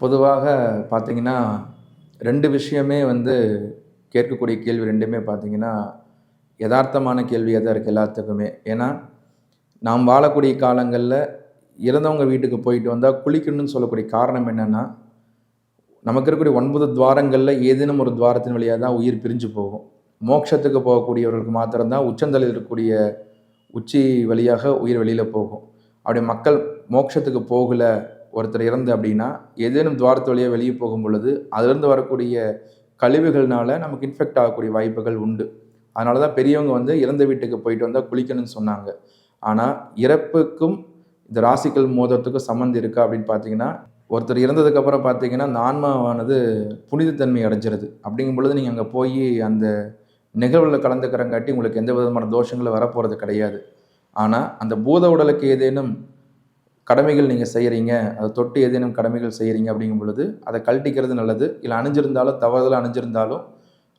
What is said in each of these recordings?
பொதுவாக பார்த்தீங்கன்னா ரெண்டு விஷயமே வந்து கேட்கக்கூடிய கேள்வி ரெண்டுமே பார்த்தீங்கன்னா யதார்த்தமான கேள்வியாக தான் இருக்குது எல்லாத்துக்குமே. ஏன்னா நாம் வாழக்கூடிய காலங்களில் இறந்தவங்க வீட்டுக்கு போயிட்டு வந்தால் குளிக்கணும்னு சொல்லக்கூடிய காரணம் என்னென்னா நமக்கு இருக்கக்கூடிய ஒன்பது துவாரங்களில் ஏதேனும் ஒரு துவாரத்தின் வழியாக தான் உயிர் பிரிஞ்சு போகும். மோட்சத்துக்கு போகக்கூடியவர்களுக்கு மாத்திரம்தான் உச்சந்தலையில் இருக்கக்கூடிய உச்சி வழியாக உயிர் வெளியில் போகும். அப்படி மக்கள் மோட்சத்துக்கு போகலை ஒருத்தர் இறந்து அப்படின்னா ஏதேனும் துவாரத்து வழியாக வெளியே போகும் பொழுது அதிலிருந்து வரக்கூடிய கழிவுகள்னால நமக்கு இன்ஃபெக்ட் ஆகக்கூடிய வாய்ப்புகள் உண்டு. அதனால தான் பெரியவங்க வந்து இறந்த வீட்டுக்கு போயிட்டு வந்தால் குளிக்கணும்னு சொன்னாங்க. ஆனால் இறப்புக்கும் இந்த ராசிக்கல் மோதத்துக்கும் சம்மந்தம் இருக்கா அப்படின்னு பார்த்தீங்கன்னா ஒருத்தர் இறந்ததுக்கப்புறம் பார்த்தீங்கன்னா அந்த ஆன்மாவானது புனிதத்தன்மை அடைஞ்சிருது. அப்படிங்கும் பொழுது நீங்கள் அங்கே போய் அந்த நிகழ்வில் கலந்துக்கிறங்காட்டி உங்களுக்கு எந்த விதமான தோஷங்களும் வரப்போகிறது கிடையாது. ஆனால் அந்த பூத உடலுக்கு ஏதேனும் கடமைகள் நீங்கள் செய்கிறீங்க அதை தொட்டு ஏதேனும் கடமைகள் செய்கிறீங்க அப்படிங்கும் பொழுது அதை கழட்டிக்கிறது நல்லது. இல்லை அணிஞ்சிருந்தாலும் தவறுதலாக அணிஞ்சிருந்தாலும்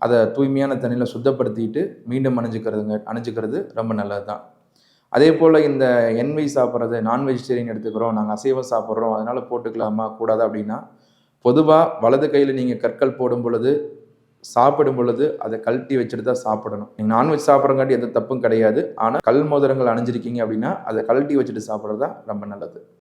அதை தூய்மையான தண்ணியில் சுத்தப்படுத்திட்டு மீண்டும் அணிஞ்சுக்கிறதுங்க அணிஞ்சுக்கிறது ரொம்ப நல்லது தான் அதே போல் இந்த என்வை சாப்பிட்றது நான் வெஜிடேரியன் எடுத்துக்கிறோம் நாங்கள் அசைவம் சாப்பிட்றோம் அதனால் போட்டுக்கலாமா கூடாது அப்படின்னா பொதுவாக வலது கையில் நீங்கள் கற்கள் போடும் பொழுது சாப்பிடும் பொழுது அதை கழட்டி வச்சுட்டு தான் சாப்பிடணும். நீங்கள் நான்வெஜ் சாப்பிட்றங்காட்டி எந்த தப்பும் கிடையாது. ஆனால் கல் மோதிரங்கள் அணிஞ்சிருக்கீங்க அப்படின்னா அதை கழட்டி வச்சுட்டு சாப்பிட்றது தான் ரொம்ப நல்லது.